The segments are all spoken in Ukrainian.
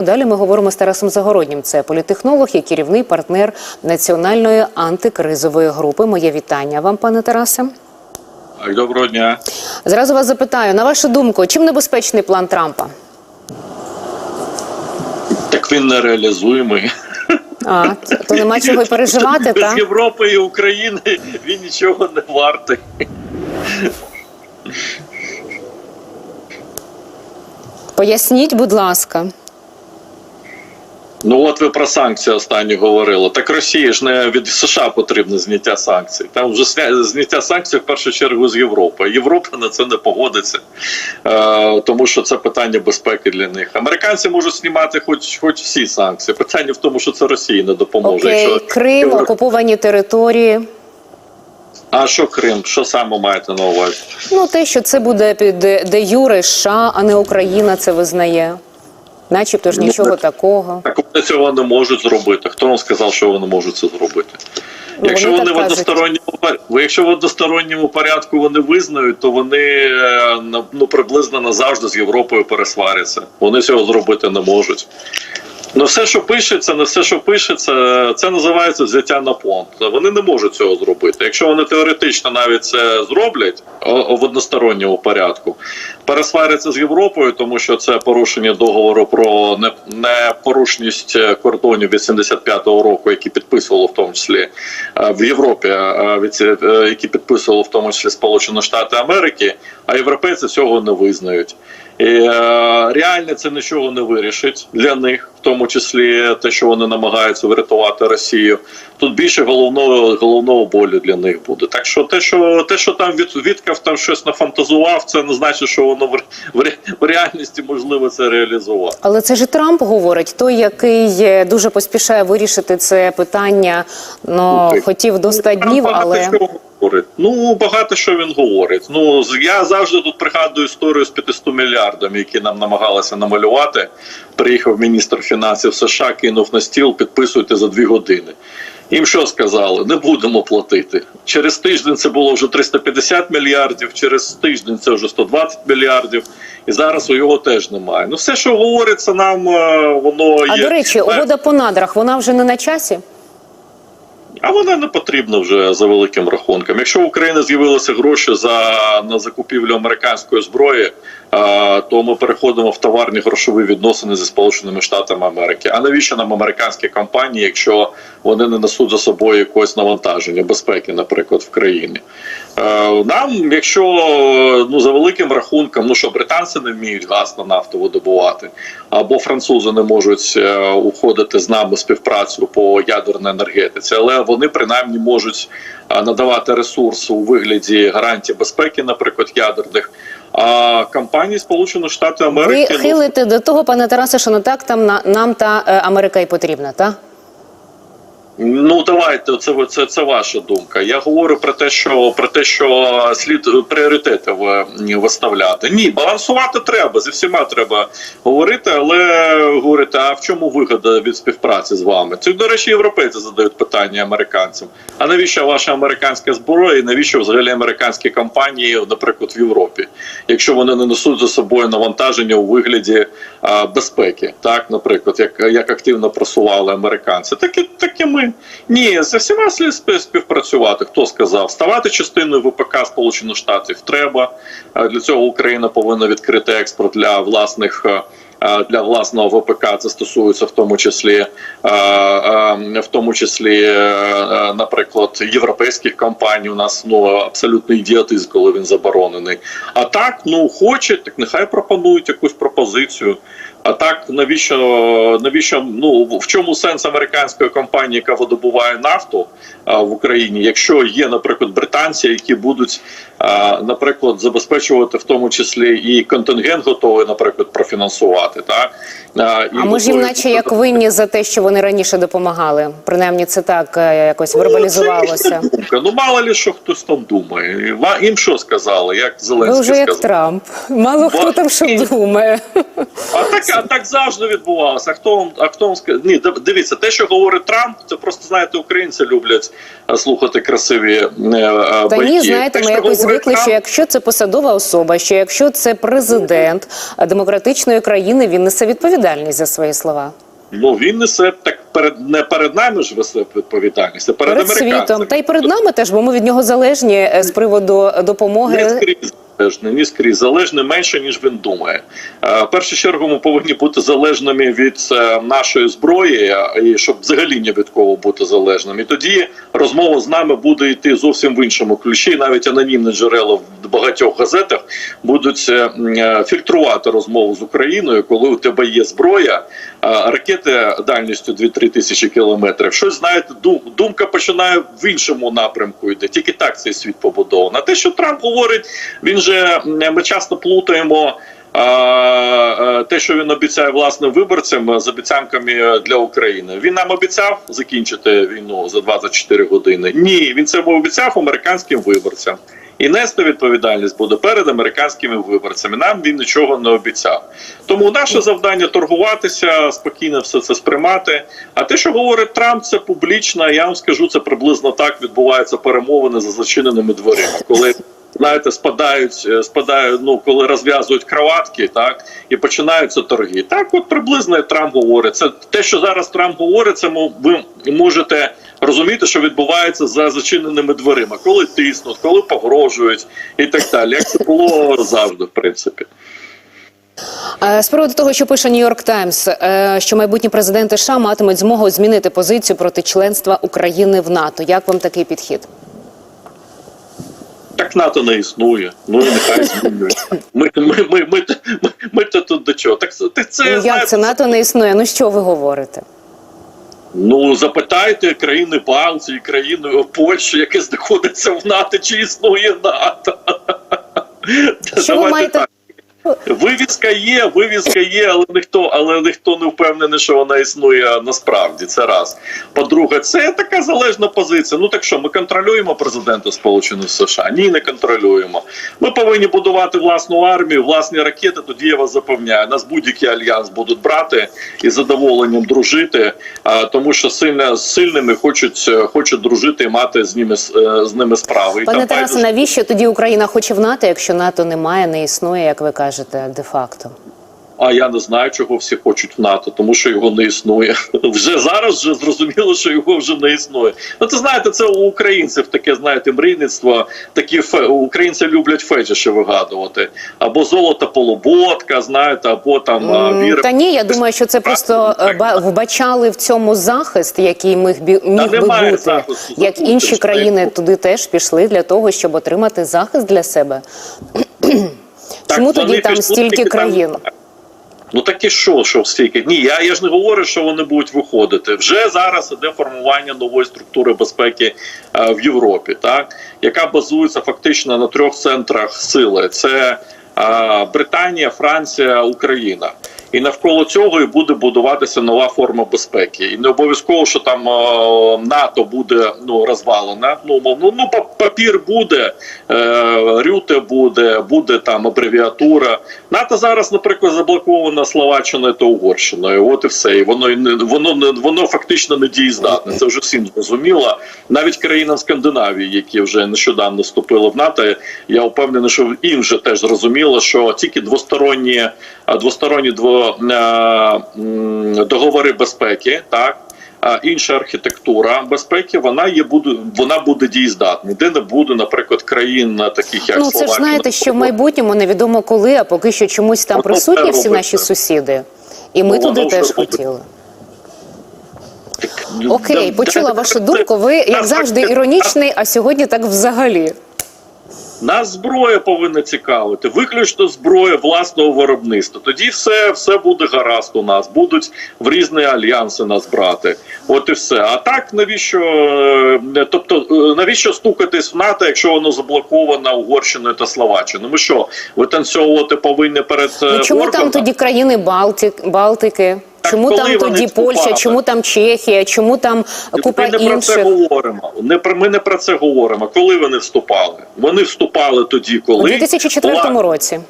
Далі ми говоримо з Тарасом Загороднім. Це політехнолог і керівний партнер національної антикризової групи. Моє вітання вам, пане Тарасе. Доброго дня. Зразу вас запитаю, на вашу думку, чим небезпечний план Трампа? Так він нереалізуємий. А то нема чого й переживати, Без? Європи і України він нічого не вартий. Поясніть, будь ласка. Ну от ви про санкції останні говорили. Так Росії ж не від США потрібно зняття санкцій. Там вже зняття санкцій в першу чергу з Європи. Європа на це не погодиться, е, тому що це питання безпеки для них. Американці можуть знімати хоч хоч всі санкції. Питання в тому, що це Росії не допоможе. Окей, Якщо Крим, окуповані території. А що Крим? Що саме маєте на увазі? Ну, те, що це буде під де юре США, а не Україна це визнає. Начебто ж нічого так. такого. Так вони цього не можуть зробити. Хто вам сказав, що вони можуть це зробити? Ну, Якщо вони вони в односторонньому якщо в односторонньому порядку вони визнають, то вони е, ну приблизно назавжди з Європою пересваряться. Вони цього зробити не можуть. Ну, все, що пишеться, не все, що пишеться, це називається взяття на понт. Вони не можуть цього зробити. Якщо вони теоретично навіть це зроблять в односторонньому порядку, пересваряться з Європою, тому що це порушення договору про непорушність кордонів від 75-го року, які підписувало в тому числі е, в Європі, е, е, які підписувало в тому числі Сполучені Штати Америки, а європейці цього не визнають. Е, реально це нічого не вирішить для них, в тому числі те, що вони намагаються врятувати Росію. Тут більше головного головного болю для них буде. Так що те, що те, що там від Віткав там щось нафантазував, це не значить, що воно в, в, в реальності можливо це реалізувати. Але це ж Трамп говорить, той, який е, дуже поспішає вирішити це питання, ну Окей. хотів до 100 днів, але говорить. Ну багато що він говорить. Ну я завжди тут пригадую історію з 500 мільярдами, які нам намагалися намалювати. Приїхав міністр фінансів США, кинув на стіл, підписуйте за дві години. Їм що сказали? Не будемо платити. Через тиждень це було вже 350 мільярдів, через тиждень це вже 120 мільярдів, і зараз у його теж немає. Ну все, що говориться нам, е, воно а є. до речі, угода по надрах вона вже не на часі. А вона не потрібна вже за великим рахунком. Якщо в Україні з'явилися гроші за на закупівлю американської зброї, а, то ми переходимо в товарні грошові відносини зі Сполученими Штатами Америки. А навіщо нам американські компанії, якщо вони не несуть за собою якогось навантаження безпеки, наприклад, в країні? Е, Нам, якщо ну за великим рахунком, ну що британці не вміють газ на нафту видобувати, або французи не можуть е, уходити з нами співпрацю по ядерній енергетиці, але вони принаймні можуть е, надавати ресурс у вигляді гарантій безпеки, наприклад, ядерних. А компанії Сполучених Штатів Америки Ви хилите до того, пане Тарасе, що не так там на нам та е, Америка й потрібна, так? Ну давайте, це це, це ваша думка. Я говорю про те, що про те, що слід пріоритети виставляти. Ні, балансувати треба. Зі всіма треба говорити, але говорити, а в чому вигода від співпраці з вами? Це до речі, європейці задають питання американцям. А навіщо ваша американська зброя? І навіщо взагалі американські компанії, наприклад, в Європі, якщо вони не несуть за собою навантаження у вигляді безпеки, так, наприклад, як, як активно просували американці, так і, так і ми. Ні, з всіма слід співпрацювати. Хто сказав? Ставати частиною ВПК Сполучених Штатів треба. Е, Для цього Україна повинна відкрити експорт для власних. Для власного ВПК це стосується в тому числі, в тому числі, е, е, наприклад, європейських компаній. У нас ну абсолютно ідіотизм, коли він заборонений. А так, ну хоче, так нехай пропонують якусь пропозицію. А так, навіщо навіщо ну в чому сенс американської компанії, яка видобуває нафту а, в Україні, якщо є, наприклад, британці, які будуть, а, наприклад, забезпечувати в тому числі і контингент готовий, наприклад, профінансувати, так а, і А ми ж їм, наче як винні за те, що вони раніше допомагали. Принаймні, це так е, якось Ну, вербалізувалося. думка. Ну мало ли що хтось там думає. Їм що сказали, як Ви Зеленський вже як. Трамп. Мало хто там що думає. А так Так, так завжди відбувалося. А хто вам, а хто вам скаже? Ні, дивіться, те, що говорить Трамп, це просто знаєте, українці люблять е, слухати красиві е, е, Та байки. ні, знаєте, Те, ми якось звикли, що якщо це посадова особа, що якщо це президент демократичної країни, він несе відповідальність за свої слова Ну він несе так перед не перед нами ж несе відповідальність, а перед, перед світом, та й перед нами теж, бо ми від нього залежні з приводу Не допомоги. скрізь залежний, не скрізь залежний менше ніж він думає. Е, В першу чергу ми повинні бути залежними від е, нашої зброї, і щоб взагалі ні від кого бути залежним. І тоді розмова з нами буде йти зовсім в іншому ключі. Навіть анонімні джерела в багатьох газетах будуть е, е, фільтрувати розмову з Україною, коли у тебе є зброя, ракети дальністю 2-3 тисячі кілометрів. Щось знаєте, думка починає в іншому напрямку йде. Тільки так цей світ побудований. А те, що Трамп говорить, він же м, ми часто плутаємо. а, а, Те, що він обіцяє власним виборцям з обіцянками для України, він нам обіцяв закінчити війну за 24 години. Ні, він це обіцяв американським виборцям. І нести відповідальність буде перед американськими виборцями. Нам він нічого не обіцяв. Тому наше завдання торгуватися, спокійно все це сприймати. А те, що говорить Трамп, це публічно. Я вам скажу, це приблизно так відбуваються перемовини за зачиненими дверима, коли. Знаєте, спадають, е, спадають, ну коли розв'язують кроватки, так і починаються торги. Так, от приблизно і Трамп говорить. Це те, що зараз Трамп говорить, це ви можете розуміти, що відбувається за зачиненими дверима, коли тиснуть, коли погрожують і так далі. Як це було завжди, в принципі. Е, З приводу того, що пише Нью-Йорк Таймс, е, що майбутні президенти США матимуть змогу змінити позицію проти членства України в НАТО. Як вам такий підхід? Так НАТО не існує. Ну і нехай змінює. Ми, ми, ми, ми, ми, ми, то тут до чого? Так, це- це Ну, як знаєте, це НАТО не існує? Ну що ви говорите? Ну запитайте країни Балтії, країни Польщі, яке знаходиться в НАТО, чи існує НАТО. Що ви маєте так. Вивіска є, вивіска є, але ніхто, але ніхто не впевнений, що вона існує насправді. Це раз. По-друге, це така залежна позиція. Ну так що, ми контролюємо президента Сполучених США? Ні, не контролюємо. Ми повинні будувати власну армію, власні ракети. Тоді я вас запевняю, нас будь-який альянс будуть брати і задоволенням дружити, тому що сильно з сильними хочуть, е, хочуть дружити і мати з ними е, з ними справи. Пане Тарасе, навіщо тоді Україна хоче в НАТО, якщо НАТО немає, не існує, як ви кажете, де-факто? А я не знаю, чого всі хочуть в НАТО, тому що його не існує. Вже зараз вже зрозуміло, що його вже не існує. Ну це знаєте, це у українців таке, знаєте, мрійництво. Такі фе... українці люблять фетіші вигадувати. Або золото полуботка, знаєте, або там віра. Та ні, я думаю, що це просто е, ба- вбачали в цьому захист, який міг міг би бути, захисту. як інші країни туди теж пішли для того, щоб отримати захист для себе. Чому тоді там стільки тільки там- країн? Ну так і що, що стільки? Ні, я, я ж не говорю, що вони будуть виходити. Вже зараз іде формування нової структури безпеки е, в Європі, так яка базується фактично на трьох центрах сили: це е, Британія, Франція, Україна. І навколо цього і буде будуватися нова форма безпеки. І не обов'язково, що там е, НАТО буде ну розвалена. Ну мовно, ну па- папір буде, е, рюте буде, буде там абревіатура. НАТО зараз, наприклад, заблоковано Словаччиною та Угорщиною. От і все. І воно воно не воно фактично не дієздатне. Це вже всім зрозуміло. Навіть країнам Скандинавії, які вже нещодавно вступили в НАТО, я впевнений, що їм вже теж зрозуміло, що тільки двосторонні двосторонні дво, е, договори безпеки, так. А інша архітектура безпеки вона є буде вона буде дієздатна. Де не буде, наприклад, країн е, таких як Ну це ж знаєте, що в майбутньому невідомо коли, а поки що чомусь там присутні всі наші сусіди. І ми Ну, туди теж хотіли. Окей, почула вашу думку. Ви, як завжди, іронічний, а сьогодні так взагалі. Нас зброя повинна цікавити, виключно зброя власного виробництва. Тоді все, все буде гаразд у нас, будуть в різні альянси нас брати. От і все. А так навіщо? е, Тобто, е, навіщо стукатись в НАТО, якщо воно заблоковано Угорщиною та Словаччиною? Ми що, витанцьовувати повинні перед е, Ну чому там тоді країни Балтик, Балтики? Чому коли там тоді? Польща? Чому там Чехія? Чому там купа Ми не про це говоримо. Не про ми не про це говоримо. Коли вони вступали? Вони вступали тоді, коли У коли 2004 була- році.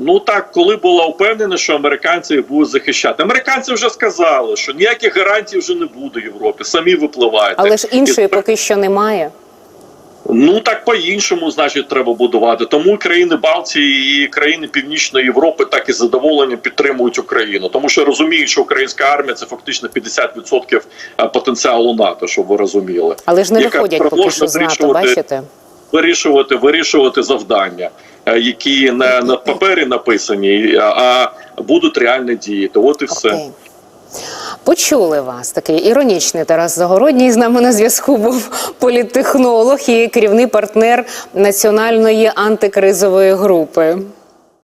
Ну так, коли була впевнена, що американці їх будуть захищати. Американці вже сказали, що ніяких гарантій вже не буде в Європі. Самі випливаєте. Але ж іншої І- поки що немає. Ну так по-іншому, значить, треба будувати. Тому країни Балтії і країни Північної Європи так із задоволенням підтримують Україну, тому що розуміють, що українська армія це фактично 50% потенціалу НАТО, щоб ви розуміли. Але ж не Яка виходять поки що з НАТО, вирішувати- бачите? Вирішувати, вирішувати завдання, е, які не на папері написані, а- а будуть реально діяти. От і все. Окей. Почули вас такий іронічний Тарас Загородній. З нами на зв'язку був політтехнолог і керівний партнер національної антикризової групи.